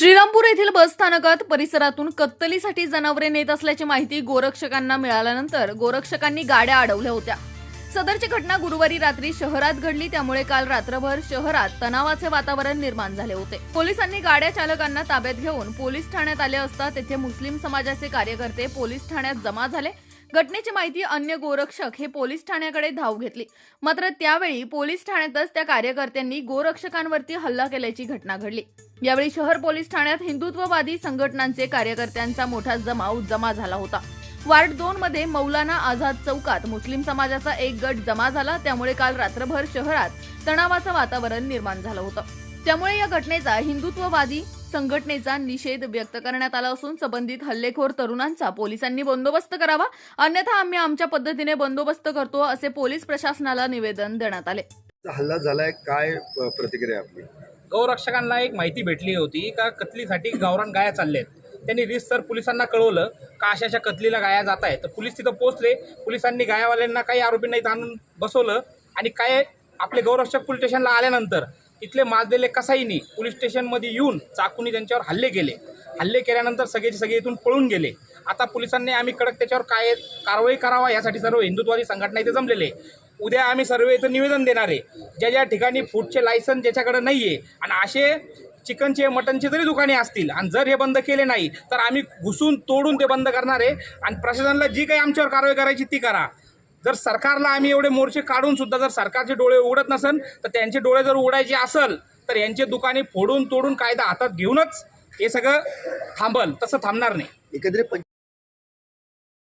श्रीरामपूर येथील बस स्थानकात परिसरातून कत्तलीसाठी जनावरे नेत असल्याची माहिती गोरक्षकांना मिळाल्यानंतर गोरक्षकांनी गाड्या अडवल्या होत्या. सदरची घटना गुरुवारी रात्री शहरात घडली त्यामुळे काल रात्रभर शहरात तणावाचे वातावरण निर्माण झाले होते. पोलिसांनी गाड्या चालकांना ताब्यात घेऊन पोलीस ठाण्यात आले असता तेथे मुस्लिम समाजाचे कार्यकर्ते पोलीस ठाण्यात जमा झाले. घटनेची माहिती अन्य गोरक्षक हे पोलीस ठाण्याकडे धाव घेतली. मात्र त्यावेळी पोलीस ठाण्यातच त्या कार्यकर्त्यांनी गोरक्षकांवरती हल्ला केल्याची घटना घडली. यावेळी शहर पोलीस ठाण्यात हिंदुत्ववादी संघटनांचे कार्यकर्त्यांचा मोठा जमाव जमा झाला होता. वार्ड दोन मध्ये मौलाना आझाद चौकात मुस्लिम समाजाचा एक गट जमा झाला त्यामुळे काल रात्रभर शहरात तणावाचं वातावरण निर्माण झालं होतं. त्यामुळे या घटनेचा हिंदुत्ववादी संघटनेचा निषेध व्यक्त करण्यात आला असून संबंधित हल्लेखोर तरुणांचा पोलिसांनी बंदोबस्त करावा. अन्यथा आम्ही आमच्या पद्धतीने बंदोबस्त करतो असे पोलीस प्रशासनाला निवेदन देण्यात आले. हल्ला झालाय काय प्रतिक्रिया आपली? गौरक्षकांना एक माहिती भेटली होती का कतलीसाठी गावरान गाया आहेत त्यांनी रिसर पोलिसांना कळवलं का अशा अशा कतलीला गाया जात आहेत तर पोलीस तिथं पोहोचले पोलिसांनी गायावाल्यांना काही आरोपींना इथं आणून बसवलं आणि काय आपले गौरक्षक पोलीस स्टेशनला आल्यानंतर इथले माजलेले कसाईनी पोलीस स्टेशनमध्ये येऊन चाकूनी त्यांच्यावर हल्ले केले. हल्ले केल्यानंतर सगळेचे सगळे इथून पळून गेले. आता पोलिसांनी आम्ही कडक त्याच्यावर काय कारवाई करावा यासाठी सर्व हिंदुत्वादी संघटना इथे जमलेले उद्या आम्ही सर्व इथं निवेदन देणार आहे. ज्या ज्या ठिकाणी फूडचे लायसन ज्याच्याकडे नाही आहे आणि असे चिकनचे मटनचे जरी दुकाने असतील आणि जर हे बंद केले नाही तर आम्ही घुसून तोडून ते बंद करणार आहे. आणि प्रशासनाला जी काही आमच्यावर कारवाई करायची ती करा. जर सरकारला आम्ही एवढे मोर्चे काढून सुद्धा जर सरकारचे डोळे उघडत नसेल तर त्यांचे डोळे जर उघडायचे असेल तर यांचे दुकाने फोडून तोडून कायदा हातात घेऊनच हे सगळं थांबल. तसं थांबणार नाही. एकत्रित